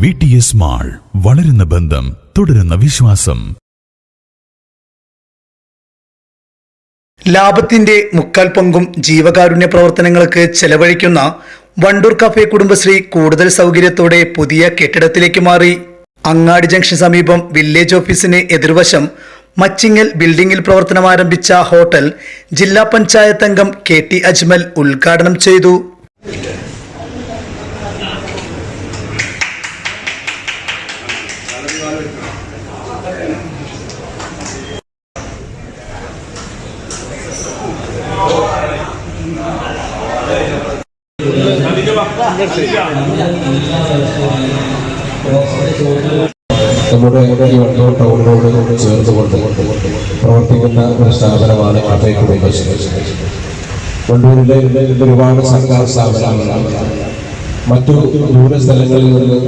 V T S mall വളരുന്ന ബന്ധം തുടരുന്ന വിശ്വാസം. ലാഭത്തിന്റെ മുക്കാൽ പങ്കും ജീവകാരുണ്യ പ്രവർത്തനങ്ങൾക്ക് ചെലവഴിക്കുന്ന വണ്ടൂർ കഫേ കുടുംബശ്രീ കൂടുതൽ സൗകര്യത്തോടെ പുതിയ കെട്ടിടത്തിലേക്ക് മാറി. അങ്ങാടി ജംഗ്ഷൻ സമീപം വില്ലേജ് ഓഫീസിന് എതിർവശം മച്ചിങ്ങൽ ബിൽഡിംഗിൽ പ്രവർത്തനം ആരംഭിച്ച ഹോട്ടൽ ജില്ലാ പഞ്ചായത്ത് അംഗം കെ ടി അജ്മൽ ഉദ്ഘാടനം ചെയ്തു. നമ്മുടെ ഈ വണ്ടൂർ ടൗണിനോട് ചേർന്നുകൊണ്ട് പ്രവർത്തിക്കുന്ന ഒരു സ്ഥാപനമാണ് കഫേ കുടുംബശ്രീ. വണ്ടൂരിലെ ഒരുപാട് സർക്കാർ സ്ഥാപനങ്ങളാണ്. മറ്റു ദൂര സ്ഥലങ്ങളിൽ നിന്ന്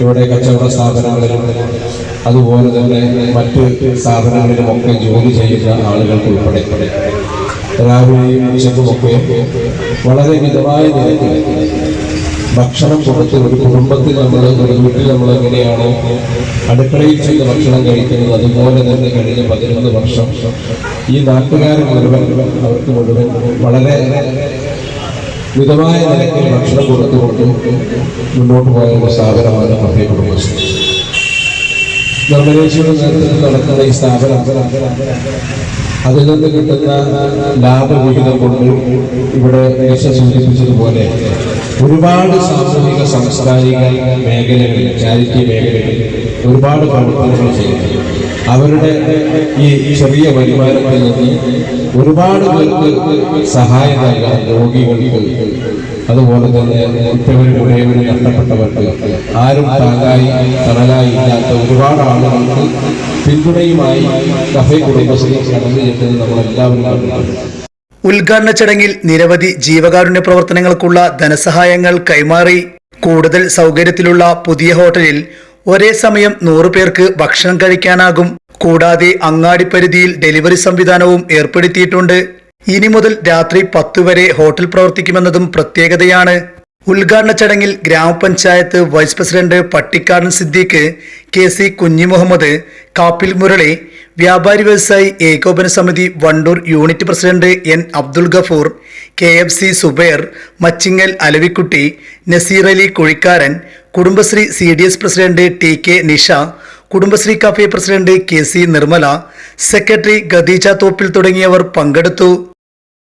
ഇവിടെ കച്ചവട സ്ഥാപനങ്ങളിലും അതുപോലെ തന്നെ മറ്റ് സ്ഥാപനങ്ങളിലുമൊക്കെ ജോലി ചെയ്യുന്ന ആളുകൾക്ക് ഉൾപ്പെടെ. രാവിലെയും ഉച്ചക്കുമൊക്കെ വളരെ മിതമായ നിരക്കിൽ ഭക്ഷണം കൊടുത്ത് ഒരു കുടുംബത്തിൽ നമ്മൾ ഒരു വീട്ടിൽ നമ്മൾ എങ്ങനെയാണ് അടുക്കളയിൽ ചെന്ന് ഭക്ഷണം കഴിക്കുന്നത്? അതുപോലെ തന്നെ കഴിഞ്ഞ പതിനൊന്ന് വർഷം ഈ നാട്ടുകാർ മുഴുവൻ അവർക്ക് മുഴുവൻ വളരെ മിതമായ നിരക്കിൽ ഭക്ഷണം കൊടുത്തുകൊണ്ട് മുന്നോട്ട് പോയ ഒരു സ്ഥാപനമാണ് കഫേ കുടുംബശ്രീ. നിർമ്മലേശ്വര നേതൃത്വത്തിൽ നടക്കുന്ന ഈ സ്ഥാപനം അതിൽ നിന്ന് കിട്ടുന്ന ലാഭവിഹിതം കൊണ്ട് ഇവിടെ രക്ഷ സൂചിപ്പിച്ചതുപോലെ ഒരുപാട് സാമൂഹിക സാംസ്കാരിക മേഖലകളിൽ ചാരിറ്റി മേഖലകളിൽ ഒരുപാട് പ്രവർത്തനങ്ങൾ ചെയ്യുന്നു. അവരുടെ ഈ ചെറിയ വരുമാനത്തിൽ നിന്ന് ഒരുപാട് പേർക്ക് സഹായം നൽകാൻ രോഗികൾക്ക് അതുപോലെ തന്നെ ഉറ്റവരും ഉടയവരും നഷ്ടപ്പെട്ടവർക്ക് ആരും താങ്ങായി തണലായി ഇല്ലാത്ത ഒരുപാട് ആളുകൾക്ക് പിന്തുണയുമായി കഫേ കുടുംബശ്രീ കടന്നു ചെല്ലുന്നത് നമ്മളെല്ലാവരും കണ്ടിട്ടുണ്ട്. ഉദ്ഘാടന ചടങ്ങിൽ നിരവധി ജീവകാരുണ്യ പ്രവർത്തനങ്ങൾക്കുള്ള ധനസഹായങ്ങൾ കൈമാറി കൂടുതൽ സൗകര്യത്തിലുള്ള പുതിയ ഹോട്ടലിൽ ഒരേ സമയം നൂറു പേർക്ക് ഭക്ഷണം കഴിക്കാനാകും. കൂടാതെ അങ്ങാടി പരിധിയിൽ ഡെലിവറി സംവിധാനവും ഏർപ്പെടുത്തിയിട്ടുണ്ട്. ഇനി മുതൽ രാത്രി പത്തു വരെ ഹോട്ടൽ പ്രവർത്തിക്കുമെന്നതും പ്രത്യേകതയാണ്. ഉദ്ഘാടന ചടങ്ങിൽ ഗ്രാമപഞ്ചായത്ത് vice president Pattikkadan Siddique K C Kunhimuhammad Kappil Murali വ്യാപാരി വ്യവസായി ഏകോപന സമിതി Wandoor unit president N Abdul Gafoor K F C Subair Machingal Alavikutty Naseer Ali Kuzhikkaran Kudumbashree C D S president T K Nisha Kudumbashree cafe president K C Nirmala secretary Khadeeja Thoppil തുടങ്ങിയവർ പങ്കെടുത്തു.